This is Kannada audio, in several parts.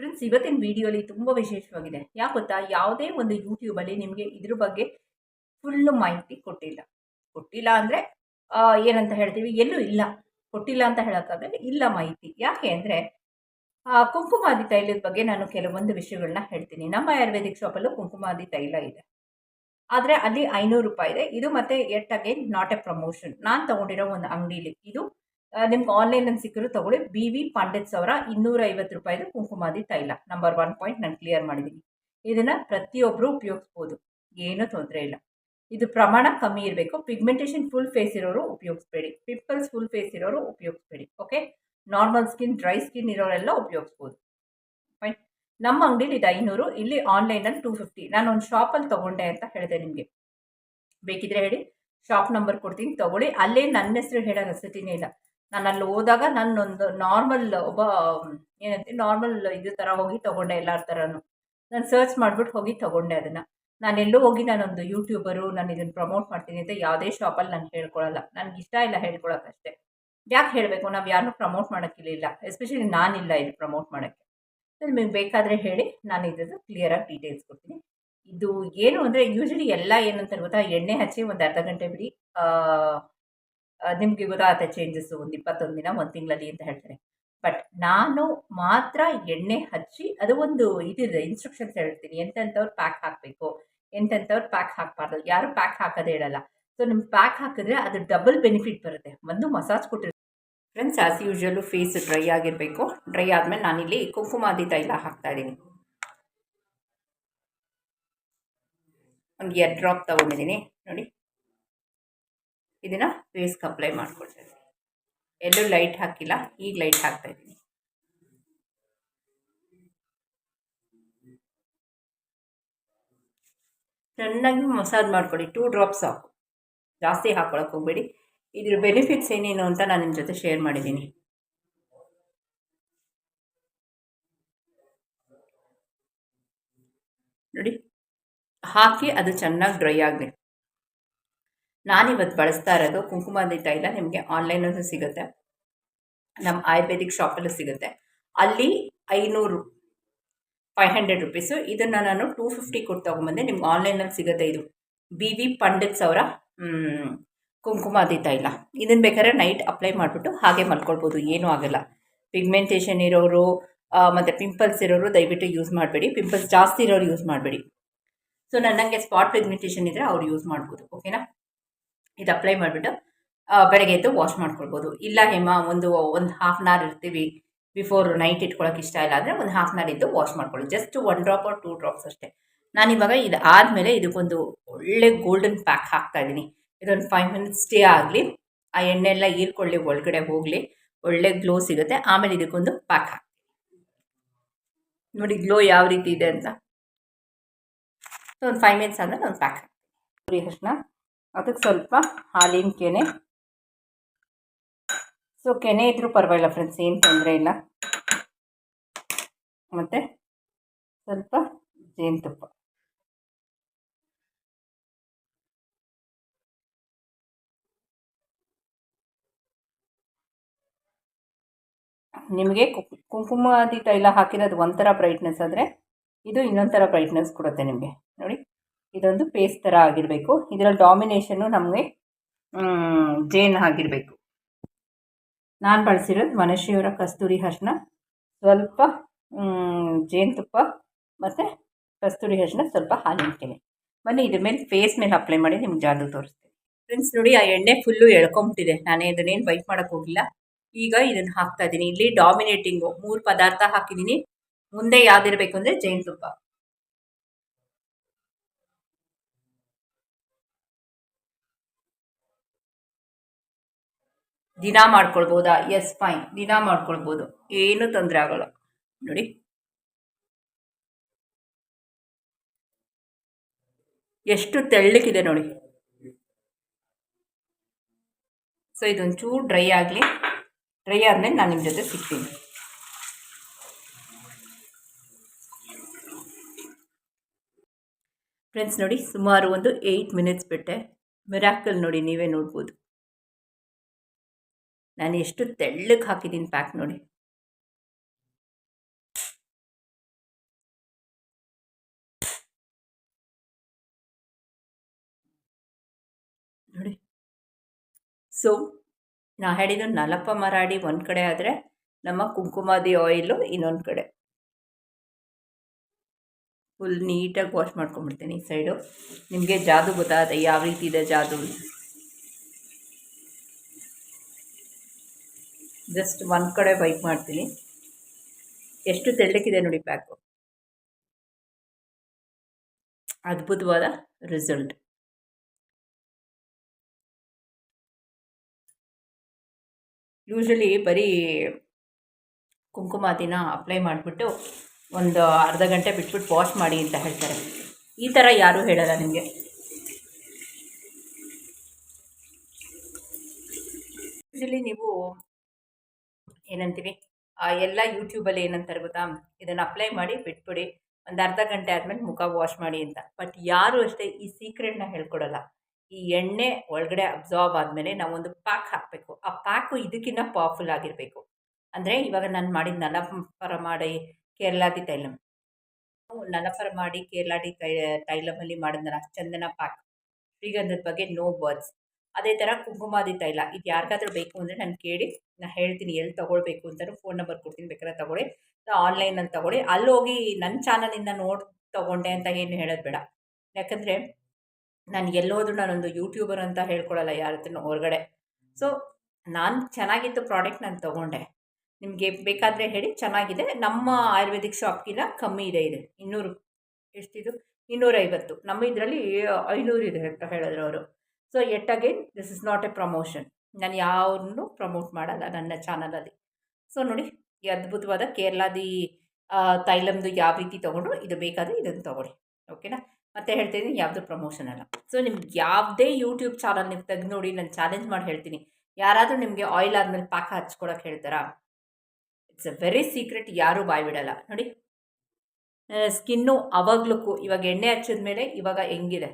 ಫ್ರೆಂಡ್ಸ್ ಇವತ್ತಿನ ವಿಡಿಯೋಲಿ ತುಂಬ ವಿಶೇಷವಾಗಿದೆ. ಯಾಕೆ ಗೊತ್ತಾ? ಯಾವುದೇ ಒಂದು ಯೂಟ್ಯೂಬಲ್ಲಿ ನಿಮಗೆ ಇದ್ರ ಬಗ್ಗೆ ಫುಲ್ಲು ಮಾಹಿತಿ ಕೊಟ್ಟಿಲ್ಲ. ಕೊಟ್ಟಿಲ್ಲ ಅಂದರೆ ಏನಂತ ಹೇಳ್ತೀವಿ? ಎಲ್ಲೂ ಇಲ್ಲ. ಕೊಟ್ಟಿಲ್ಲ ಅಂತ ಹೇಳೋಕ್ಕಾಗಲ್ಲ. ಇಲ್ಲ ಮಾಹಿತಿ. ಯಾಕೆ ಅಂದರೆ ಕುಂಕುಮಾದಿ ತೈಲದ ಬಗ್ಗೆ ನಾನು ಕೆಲವೊಂದು ವಿಷಯಗಳನ್ನ ಹೇಳ್ತೀನಿ. ನಮ್ಮ ಆಯುರ್ವೇದಿಕ್ ಶಾಪಲ್ಲೂ ಕುಂಕುಮಾದಿ ತೈಲ ಇದೆ. ಆದರೆ ಅಲ್ಲಿ ಐನೂರು ರೂಪಾಯಿ ಇದೆ. ಇದು ಮತ್ತೆ at again not a promotion ನಾನು ತೊಗೊಂಡಿರೋ ಒಂದು ಅಂಗಡಿಲಿ, ಇದು ನಿಮ್ಗೆ ಆನ್ಲೈನಲ್ಲಿ ಸಿಕ್ಕರು ತಗೊಳ್ಳಿ. ಬಿ ವಿ ಪಂಡಿತ್ ಅವರ ಇನ್ನೂರ ಐವತ್ತು ರೂಪಾಯಿದು ಕುಂಕುಮಾದಿ ತೈಲ. ನಂಬರ್ ಒನ್ ಪಾಯಿಂಟ್ ನಾನು ಕ್ಲಿಯರ್ ಮಾಡಿದ್ದೀನಿ ಇದನ್ನು ಪ್ರತಿಯೊಬ್ಬರು ಉಪಯೋಗಿಸ್ಬೋದು. ಏನೂ ತೊಂದರೆ ಇಲ್ಲ. ಇದು ಪ್ರಮಾಣ ಕಮ್ಮಿ ಇರಬೇಕು. ಪಿಗ್ಮೆಂಟೇಷನ್ ಫುಲ್ ಫೇಸ್ ಇರೋರು ಉಪಯೋಗಿಸ್ಬೇಡಿ. ಪಿಂಪಲ್ಸ್ ಫುಲ್ ಫೇಸ್ ಇರೋರು ಉಪಯೋಗಿಸ್ಬೇಡಿ. Okay normal skin dry skin ಇರೋರೆಲ್ಲ ಉಪಯೋಗಿಸ್ಬೋದು. ಫೈನ್ ನಮ್ಮ ಅಂಗಡಿಲಿ ಇದು ಐನೂರು, ಇಲ್ಲಿ ಆನ್ಲೈನಲ್ಲಿ ಟೂ ಫಿಫ್ಟಿ ನಾನು ಒಂದು ಶಾಪಲ್ಲಿ ತೊಗೊಂಡೆ ಅಂತ ಹೇಳಿದೆ ನಿಮಗೆ. ಬೇಕಿದ್ರೆ ಹೇಳಿ. ಶಾಪ್ ನಂಬರ್ ಕೊಡ್ತೀನಿ, ತಗೊಳ್ಳಿ. ಅಲ್ಲೇ ನನ್ನ ಹೆಸರು ಹೇಳೋ ನೆಸಿಟಿನೇ ಇಲ್ಲ. ನಾನು ಅಲ್ಲಿ ಹೋದಾಗ ನನ್ನೊಂದು ನಾರ್ಮಲ್ ಒಬ್ಬ, ಏನಂತೆ ನಾರ್ಮಲ್ ಇದು ಥರ ಹೋಗಿ ತೊಗೊಂಡೆ ಎಲ್ಲರ ಥರನೂ ನಾನು ಸರ್ಚ್ ಮಾಡಿಬಿಟ್ಟು ಹೋಗಿ ತೊಗೊಂಡೆ ಅದನ್ನು. ನಾನು ಎಲ್ಲೂ ಹೋಗಿ ನಾನೊಂದು ಯೂಟ್ಯೂಬರು ನಾನು ಇದನ್ನು ಪ್ರಮೋಟ್ ಮಾಡ್ತೀನಿ ಅಂತ ಯಾವುದೇ ಶಾಪಲ್ಲಿ ನಾನು ಹೇಳ್ಕೊಳ್ಳಲ್ಲ ನನಗೆ ಇಷ್ಟ ಇಲ್ಲ ಹೇಳ್ಕೊಳಕ್ಕಷ್ಟೇ ಯಾಕೆ ಹೇಳಬೇಕು? ನಾವು ಯಾರನ್ನು ಪ್ರಮೋಟ್ ಮಾಡೋಕ್ಕಿಲ್ಲ ಎಸ್ಪೆಷಲಿ ನಾನಿಲ್ಲ ಇಲ್ಲಿ ಪ್ರಮೋಟ್ ಮಾಡೋಕ್ಕೆ. ನಿಮಗೆ ಬೇಕಾದರೆ ಹೇಳಿ. ನಾನು ಇದ್ರದ್ದು ಕ್ಲಿಯರಾಗಿ ಡೀಟೇಲ್ಸ್ ಕೊಡ್ತೀನಿ. ಇದು ಏನು ಅಂದರೆ ಯೂಶ್ವಲಿ ಎಲ್ಲ ಏನಂತ ಗೊತ್ತಾ? ಎಣ್ಣೆ ಹಚ್ಚಿ ಒಂದು ಅರ್ಧ ಗಂಟೆ ಬಿಡಿ. ನಿಮಗೆ ಗೊತ್ತಾಗುತ್ತೆ ಚೇಂಜಸ್ಸು ಒಂದು ಇಪ್ಪತ್ತೊಂದು ದಿನ, ಒಂದು ತಿಂಗಳಲ್ಲಿ ಅಂತ ಹೇಳ್ತಾರೆ. ಬಟ್ ನಾನು ಮಾತ್ರ ಎಣ್ಣೆ ಹಚ್ಚಿ, ಅದು ಒಂದು ಇದಿದೆ ಇನ್ಸ್ಟ್ರಕ್ಷನ್ಸ್ ಹೇಳ್ತೀನಿ. ಎಂತೆಂಥವ್ರು ಪ್ಯಾಕ್ ಹಾಕಬೇಕು, ಎಂತೆಂಥವ್ರು ಪ್ಯಾಕ್ ಹಾಕಬಾರ್ದು, ಯಾರು ಪ್ಯಾಕ್ ಹಾಕೋದೇ ಹೇಳಲ್ಲ ಸೊ ನಿಮ್ಮ ಪ್ಯಾಕ್ ಹಾಕಿದ್ರೆ ಅದು ಡಬಲ್ ಬೆನಿಫಿಟ್ ಬರುತ್ತೆ. ಒಂದು ಮಸಾಜ್ ಕೊಟ್ಟಿರ್ತೀನಿ friends as usual face dry ಆಗಿರಬೇಕು. ಡ್ರೈ ಆದಮೇಲೆ ನಾನಿಲ್ಲಿ ಕುಂಕುಮಾದಿ ತೈಲ ಹಾಕ್ತಾ ಇದ್ದೀನಿ. ಒಂದು ಎರಡು ಡ್ರಾಪ್ ತೊಗೊಂಡಿದ್ದೀನಿ. ನೋಡಿ. ಇದನ್ನು ಫೇಸ್ಗೆ ಅಪ್ಲೈ ಮಾಡ್ಕೊಳ್ತೀನಿ. ಎಲ್ಲೂ ಲೈಟ್ ಹಾಕಿಲ್ಲ, ಈಗ ಲೈಟ್ ಹಾಕ್ತಾ ಇದ್ದೀನಿ. ಚೆನ್ನಾಗಿ ಮಸಾಜ್ ಮಾಡ್ಕೊಳ್ಳಿ ಟೂ ಡ್ರಾಪ್ಸ್ ಸಾಕು. ಜಾಸ್ತಿ ಹಾಕ್ಕೊಳಕ್ಕೆ ಹೋಗಬೇಡಿ. ಇದ್ರ ಬೆನಿಫಿಟ್ಸ್ ಏನೇನು ಅಂತ ನಾನು ನಿಮ್ಮ ಜೊತೆ ಶೇರ್ ಮಾಡಿದ್ದೀನಿ. ನೋಡಿ, ಹಾಕಿ ಅದು ಚೆನ್ನಾಗಿ ಡ್ರೈ ಆಗಲಿ ನಾನಿವತ್ತು ಬಳಸ್ತಾ ಇರೋದು ಕುಂಕುಮದ ತೈಲ ನಿಮಗೆ ಆನ್ಲೈನಲ್ಲೂ ಸಿಗುತ್ತೆ. ನಮ್ಮ ಆಯುರ್ವೇದಿಕ್ ಶಾಪಲ್ಲೂ ಸಿಗುತ್ತೆ. ಅಲ್ಲಿ ಐನೂರು ಫೈವ್ ಹಂಡ್ರೆಡ್ ರುಪೀಸು ಇದನ್ನು ನಾನು ಟೂ ಫಿಫ್ಟಿ ಕೊಟ್ಟು ತೊಗೊಂಬಂದೆ, ನಿಮ್ಗೆ ಆನ್ಲೈನಲ್ಲಿ ಸಿಗುತ್ತೆ ಇದು. ಬಿ ವಿ ಸೌರ ಅವರ ಕುಂಕುಮಾದಿ ತೈಲ. ಇದನ್ನು ಬೇಕಾದ್ರೆ ನೈಟ್ ಅಪ್ಲೈ ಮಾಡಿಬಿಟ್ಟು ಹಾಗೆ ಮಲ್ಕೊಳ್ಬೋದು, ಏನೂ ಆಗೋಲ್ಲ. ಪಿಗ್ಮೆಂಟೇಷನ್ ಇರೋರು ಮತ್ತು ಪಿಂಪಲ್ಸ್ ಇರೋರು ದಯವಿಟ್ಟು ಯೂಸ್ ಮಾಡಬೇಡಿ. ಪಿಂಪಲ್ಸ್ ಜಾಸ್ತಿ ಇರೋರು ಯೂಸ್ ಮಾಡಬೇಡಿ. ಸೊ ನನ್ನಂಗೆ ಸ್ಪಾಟ್ ಪಿಗ್ಮೆಂಟೇಷನ್ ಇದ್ದರೆ ಅವ್ರು ಯೂಸ್ ಮಾಡ್ಬೋದು ಓಕೆನಾ ಇದು ಅಪ್ಲೈ ಮಾಡಿಬಿಟ್ಟು ಬೆಳಗ್ಗೆ ಎದ್ದು ವಾಶ್ ಮಾಡ್ಕೊಳ್ಬೋದು. ಇಲ್ಲ ಹೇಮ, ಒಂದು ಒಂದು ಹಾಫ್ ಆನ್ ಅವರ್ ಇರ್ತೀವಿ ಬಿಫೋರ್ ನೈಟ್ ಇಟ್ಕೊಳ್ಳೋಕೆ ಇಷ್ಟ ಇಲ್ಲ ಅಂದರೆ ಒಂದು ಹಾಫ್ ಆನ್ ಅವರ್ ಇದ್ದು ವಾಶ್ ಮಾಡ್ಕೊಳ್ಳಿ. Just one drop or two drops ಅಷ್ಟೇ. ನಾನು ಇವಾಗ ಇದು ಆದಮೇಲೆ ಇದಕ್ಕೊಂದು ಒಳ್ಳೆ ಗೋಲ್ಡನ್ ಪ್ಯಾಕ್ ಹಾಕ್ತಾ ಇದ್ದೀನಿ. ಇದೊಂದು ಫೈವ್ ಮಿನಿಟ್ಸ್ ಸ್ಟೇ ಆಗಲಿ, ಆ ಎಣ್ಣೆ ಎಲ್ಲ ಹೀರ್ಕೊಳ್ಳಿ, ಒಳಗಡೆ ಹೋಗಲಿ, ಒಳ್ಳೆ ಗ್ಲೋ ಸಿಗುತ್ತೆ. ಆಮೇಲೆ ಇದಕ್ಕೊಂದು ಪ್ಯಾಕ್ ಹಾಕ್ತೀನಿ. ನೋಡಿ ಗ್ಲೋ ಯಾವ ರೀತಿ ಇದೆ ಅಂತ. ಒಂದು ಫೈವ್ ಮಿನಿಟ್ಸ್ ಆದಮೇಲೆ ಒಂದು ಪ್ಯಾಕ್ ಹಾಕ್ತೀನಿ. ಅರ್ಶಿನ ಅದಕ್ಕೆ ಸ್ವಲ್ಪ ಹಾಲಿನ ಕೆನೆ. ಸೊ ಕೆನೆ ಇದ್ರೂ ಪರವಾಗಿಲ್ಲ ಫ್ರೆಂಡ್ಸ್ ಏನು ತೊಂದರೆ ಇಲ್ಲ. ಮತ್ತು ಸ್ವಲ್ಪ ಜೇನುತುಪ್ಪ. ನಿಮಗೆ ಕುಂಕುಮಾದಿ ತೈಲ ಹಾಕಿರೋದು ಒಂಥರ ಬ್ರೈಟ್ನೆಸ್ ಆದರೆ ಇದು ಇನ್ನೊಂಥರ ಥರ ಬ್ರೈಟ್ನೆಸ್ ಕೊಡುತ್ತೆ ನಿಮಗೆ. ನೋಡಿ. ಇದೊಂದು ಪೇಸ್ಟ್ ಥರ ಆಗಿರಬೇಕು. ಇದರ ಡಾಮಿನೇಷನ್ನು ನಮಗೆ ಜೇನು ಆಗಿರಬೇಕು. ನಾನು ಬಳಸಿರೋದು ಮನಶ್ರೀಯವರ ಕಸ್ತೂರಿ ಹರ್ಷಣ ಸ್ವಲ್ಪ ಜೇನುತುಪ್ಪ ಮತ್ತು ಕಸ್ತೂರಿ ಹರ್ಷಣ ಸ್ವಲ್ಪ ಹಾಲಿಡ್ತೀನಿ ಬನ್ನಿ, ಇದ್ರ ಮೇಲೆ ಫೇಸ್ ಮೇಲೆ ಅಪ್ಲೈ ಮಾಡಿ ನಿಮ್ಗೆ ಜಾದು ತೋರಿಸ್ತೀನಿ. ಫ್ರೆಂಡ್ಸ್ ನೋಡಿ ಆ ಎಣ್ಣೆ ಫುಲ್ಲು ಎಳ್ಕೊಂಬಿಟ್ಟಿದೆ. ನಾನೇ ಇದನ್ನೇನು ವೈಟ್ ಹೋಗಿಲ್ಲ. ಈಗ ಇದನ್ನು ಹಾಕ್ತಾ ಇದ್ದೀನಿ. ಇಲ್ಲಿ ಡಾಮಿನೇಟಿಂಗು ಮೂರು ಪದಾರ್ಥ ಹಾಕಿದ್ದೀನಿ. ಮುಂದೆ ಯಾವ್ದಿರಬೇಕು ಅಂದರೆ ಜೇನುತುಪ್ಪ ದಿನ ಮಾಡ್ಕೊಳ್ಬೋದಾ? ಎಸ್ ಫೈನ್ ದಿನ ಮಾಡ್ಕೊಳ್ಬೋದು. ಏನು ತೊಂದರೆ ಆಗೋಲ್ಲ. ನೋಡಿ. ಎಷ್ಟು ತೆಳ್ಳಕ್ಕಿದೆ ನೋಡಿ. ಸೊ ಇದೊಂಚೂರು ಡ್ರೈ ಆಗಲಿ. ಡ್ರೈ ಆದಮೇಲೆ ನಾನು ನಿಮ್ಮ ಜೊತೆ ಸಿಗ್ತೀನಿ. ಫ್ರೆಂಡ್ಸ್ ನೋಡಿ, ಸುಮಾರು ಒಂದು ಏಯ್ಟ್ ಮಿನಿಟ್ಸ್ ಬಿಟ್ಟೆ. ಮಿರಾಕಲ್ ನೋಡಿ ನೀವೇ ನೋಡ್ಬೋದು. ನಾನು ಎಷ್ಟು ತೆಳ್ಳಗೆ ಹಾಕಿದ್ದೀನಿ ಪ್ಯಾಕ್ ನೋಡಿ. ನೋಡಿ. ಸೊ ನಾ ಹೇಳಿದ್ದು ನಲಪ ಮರಾಡಿ ಒಂದು ಕಡೆ ಆದರೆ ನಮ್ಮ ಕುಂಕುಮಾದಿ ಆಯಿಲು ಇನ್ನೊಂದು ಕಡೆ. ಫುಲ್ ನೀಟಾಗಿ ವಾಶ್ ಮಾಡ್ಕೊಂಡ್ಬಿಡ್ತೀನಿ ಈ ಸೈಡು ನಿಮಗೆ ಜಾದು ಗೊತ್ತಾಗುತ್ತೆ, ಯಾವ ರೀತಿ ಇದೆ ಜಾದು ಜಸ್ಟ್ ಒಂದು ಕಡೆ ವೈಪ್ ಮಾಡ್ತೀನಿ. ಎಷ್ಟು ತೆಳ್ಳಕ್ಕಿದೆ ನೋಡಿ ಪ್ಯಾಕು ಅದ್ಭುತವಾದ ರಿಸಲ್ಟ್ ಯೂಶಲಿ ಬರೀ ಕುಂಕುಮಾತಿನ ಅಪ್ಲೈ ಮಾಡಿಬಿಟ್ಟು ಒಂದು ಅರ್ಧ ಗಂಟೆ ಬಿಟ್ಬಿಟ್ಟು ವಾಶ್ ಮಾಡಿ ಅಂತ ಹೇಳ್ತಾರೆ. ಈ ಥರ ಯಾರೂ ಹೇಳಲ್ಲ ನಿಮಗೆ. ಯೂಶಲಿ ನೀವು ಏನಂತೀವಿ? ಎಲ್ಲ ಯೂಟ್ಯೂಬಲ್ಲಿ ಏನಂತಾರೆ ಗೊತ್ತಾ? ಇದನ್ನು ಅಪ್ಲೈ ಮಾಡಿ ಬಿಟ್ಬಿಡಿ. ಒಂದು ಅರ್ಧ ಗಂಟೆ ಆದಮೇಲೆ ಮುಖ ವಾಶ್ ಮಾಡಿ ಅಂತ. ಬಟ್ ಯಾರೂ ಅಷ್ಟೇ ಈ ಸೀಕ್ರೆಟ್ನ ಹೇಳ್ಕೊಡಲ್ಲ. ಈ ಎಣ್ಣೆ ಒಳಗಡೆ ಅಬ್ಸಾರ್ಬ್ ಆದಮೇಲೆ ನಾವೊಂದು ಪ್ಯಾಕ್ ಹಾಕಬೇಕು. ಆ ಪ್ಯಾಕು ಇದಕ್ಕಿಂತ ಪವರ್ಫುಲ್ ಆಗಿರಬೇಕು. ಅಂದರೆ ಇವಾಗ ನಾನು ಮಾಡಿದ ನಲಪರ ಮಾಡಿ ಕೇರಳಾದಿ ತೈಲಂ ನಲಪರ ಮಾಡಿ ಕೇರಳಾದಿ ತೈ ತೈಲಮಲ್ಲಿ ಮಾಡಿದ್ನಲ್ಲ, ಚಂದನ ಪ್ಯಾಕ್ ಶ್ರೀಗಂಧದ ಬಗ್ಗೆ ನೋ ಬರ್ಡ್ಸ್ ಅದೇ ಥರ ಕುಂಕುಮಾದಿ ತೈಲ ಇದು ಯಾರಿಗಾದ್ರೂ ಬೇಕು ಅಂದರೆ ನಾನು ಕೇಳಿ ನಾನು ಹೇಳ್ತೀನಿ ಎಲ್ಲಿ ತೊಗೊಳ್ಬೇಕು ಅಂತಲೂ ಫೋನ್ ನಂಬರ್ ಕೊಡ್ತೀನಿ, ಬೇಕಾದ್ರೆ ತೊಗೊಳ್ಳಿ. ಆನ್ಲೈನಲ್ಲಿ ತೊಗೊಳ್ಳಿ. ಅಲ್ಲಿ ಹೋಗಿ ನನ್ನ ಚಾನಲಿಂದ ನೋಡಿ ತೊಗೊಂಡೆ ಅಂತ ಏನು ಹೇಳೋದು ಬೇಡ. ಯಾಕಂದರೆ ನಾನು ಎಲ್ಲೋದ್ರೂ ನಾನೊಂದು ಯೂಟ್ಯೂಬರ್ ಅಂತ ಹೇಳ್ಕೊಳ್ಳಲ್ಲ ಯಾರ ಹತ್ರನೂ ಹೊರಗಡೆ. ಸೊ ನಾನು ಚೆನ್ನಾಗಿತ್ತು ಪ್ರಾಡಕ್ಟ್ ನಾನು ತೊಗೊಂಡೆ. ನಿಮಗೆ ಬೇಕಾದರೆ ಹೇಳಿ, ಚೆನ್ನಾಗಿದೆ. ನಮ್ಮ ಆಯುರ್ವೇದಿಕ್ ಶಾಪ್ಗಿಂತ ಕಮ್ಮಿ ಇದೆ ಇದೆ. ಇನ್ನೂರು, ಎಷ್ಟಿದು? ಇನ್ನೂರೈವತ್ತು. ನಮ್ಮ ಇದರಲ್ಲಿ ಐನೂರು ಇದೆ ಅಂತ ಹೇಳಿದ್ರು ಅವರು. So at again this is not a promotion ನಾನು ಯಾವನ್ನೂ ಪ್ರಮೋಟ್ ಮಾಡಲ್ಲ ನನ್ನ ಚಾನಲಲ್ಲಿ ಸೊ ನೋಡಿ, ಈ ಅದ್ಭುತವಾದ ಕೇರಳದಿ ತೈಲಮ್ದು ಯಾವ ರೀತಿ ತೊಗೊಂಡ್ರು, ಇದು ಬೇಕಾದರೆ ಇದನ್ನು ತೊಗೊಳ್ಳಿ. ಓಕೆನಾ ಮತ್ತೆ ಹೇಳ್ತೀನಿ, ಯಾವುದು ಪ್ರಮೋಷನ್ ಅಲ್ಲ. ಸೊ ನಿಮ್ಗೆ ಯಾವುದೇ ಯೂಟ್ಯೂಬ್ ಚಾನಲ್ ನೀವು ತೆಗೆದು ನೋಡಿ, ನಾನು ಚಾಲೆಂಜ್ ಮಾಡಿ ಹೇಳ್ತೀನಿ. ಯಾರಾದರೂ ನಿಮಗೆ ಆಯಿಲ್ ಆದಮೇಲೆ ಪಾಕ ಹಚ್ಕೊಳಕ್ಕೆ ಹೇಳ್ತಾರಾ? ಇಟ್ಸ್ ಅ ವೆರಿ ಸೀಕ್ರೆಟ್ ಯಾರೂ ಬಾಯ್ ಬಿಡಲ್ಲ. ನೋಡಿ ಸ್ಕಿನ್ನು ಅವಾಗ್ಲಕ್ಕೂ ಇವಾಗ ಎಣ್ಣೆ ಹಚ್ಚಿದ ಮೇಲೆ ಇವಾಗ ಹೆಂಗಿದೆ?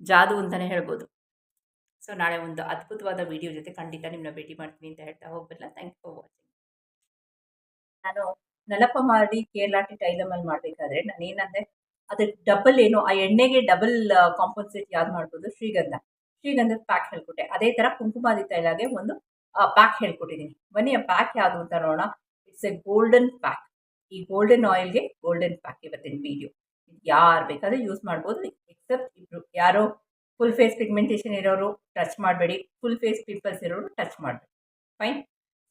ಜಾದು ಅಂತಲೇ ಹೇಳ್ಬೋದು. ಸೊ ನಾಳೆ ಒಂದು ಅದ್ಭುತವಾದ ವಿಡಿಯೋ ಜೊತೆ ಖಂಡಿತ ನಿಮ್ಮನ್ನ ಭೇಟಿ ಮಾಡ್ತೀನಿ ಅಂತ ಹೇಳ್ತಾ ಹೋಗ್ಬಿಲ್ಲ ಥ್ಯಾಂಕ್ ಯು ಫಾರ್ ವಾಚಿಂಗ್ ನಾನು ನಲಪ ಮಾಡಿ ಕೇರಳಾಟಿ ಟೈಲಮಲ್ಲಿ ಮಾಡಬೇಕಾದ್ರೆ ನಾನು ಅದು ಡಬಲ್ ಏನು, ಆ ಎಣ್ಣೆಗೆ ಡಬಲ್ ಕಾಂಪನ್ಸೇಟ್ ಯಾವ್ದು ಮಾಡ್ಬೋದು? ಶ್ರೀಗಂಧ. ಶ್ರೀಗಂಧದ ಪ್ಯಾಕ್ ಹೇಳ್ಕೊಟ್ಟೆ. ಅದೇ ಥರ ಕುಂಕುಮಾದಿ ತೈಲಾಗೆ ಒಂದು ಪ್ಯಾಕ್ ಹೇಳ್ಕೊಟ್ಟಿದ್ದೀನಿ ಬನ್ನಿ ಪ್ಯಾಕ್ ಯಾವುದು ಅಂತ ನೋಡೋಣ. ಇಟ್ಸ್ ಎ ಗೋಲ್ಡನ್ ಪ್ಯಾಕ್ ಈ ಗೋಲ್ಡನ್ ಆಯಿಲ್ಗೆ ಗೋಲ್ಡನ್ ಪ್ಯಾಕ್ ಇವತ್ತಿನ ವಿಡಿಯೋ ಯಾರು ಬೇಕಾದ್ರೆ ಯೂಸ್ ಮಾಡ್ಬೋದು ಎಕ್ಸೆಪ್ಟ್ ಇಬ್ಬರು ಯಾರೋ ಫುಲ್ ಫೇಸ್ ಪಿಗ್ಮೆಂಟೇಷನ್ ಇರೋರು ಟಚ್ ಮಾಡಬೇಡಿ ಫುಲ್ ಫೇಸ್ ಪಿಂಪಲ್ಸ್ ಇರೋರು ಟಚ್ ಮಾಡಬೇಡಿ. ಫೈನ್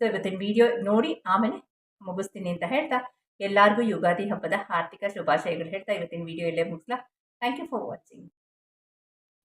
ಸೊ ಇವತ್ತಿನ ವಿಡಿಯೋ ನೋಡಿ, ಆಮೇಲೆ ಮುಗಿಸ್ತೀನಿ ಅಂತ ಹೇಳ್ತಾ, ಎಲ್ಲರಿಗೂ ಯುಗಾದಿ ಹಬ್ಬದ ಆರ್ಥಿಕ ಶುಭಾಶಯಗಳು ಹೇಳ್ತಾ, ಇವತ್ತಿನ ವಿಡಿಯೋ ಇಲ್ಲೇ ಮುಗಿಸ್ಲಾ. Thank you for watching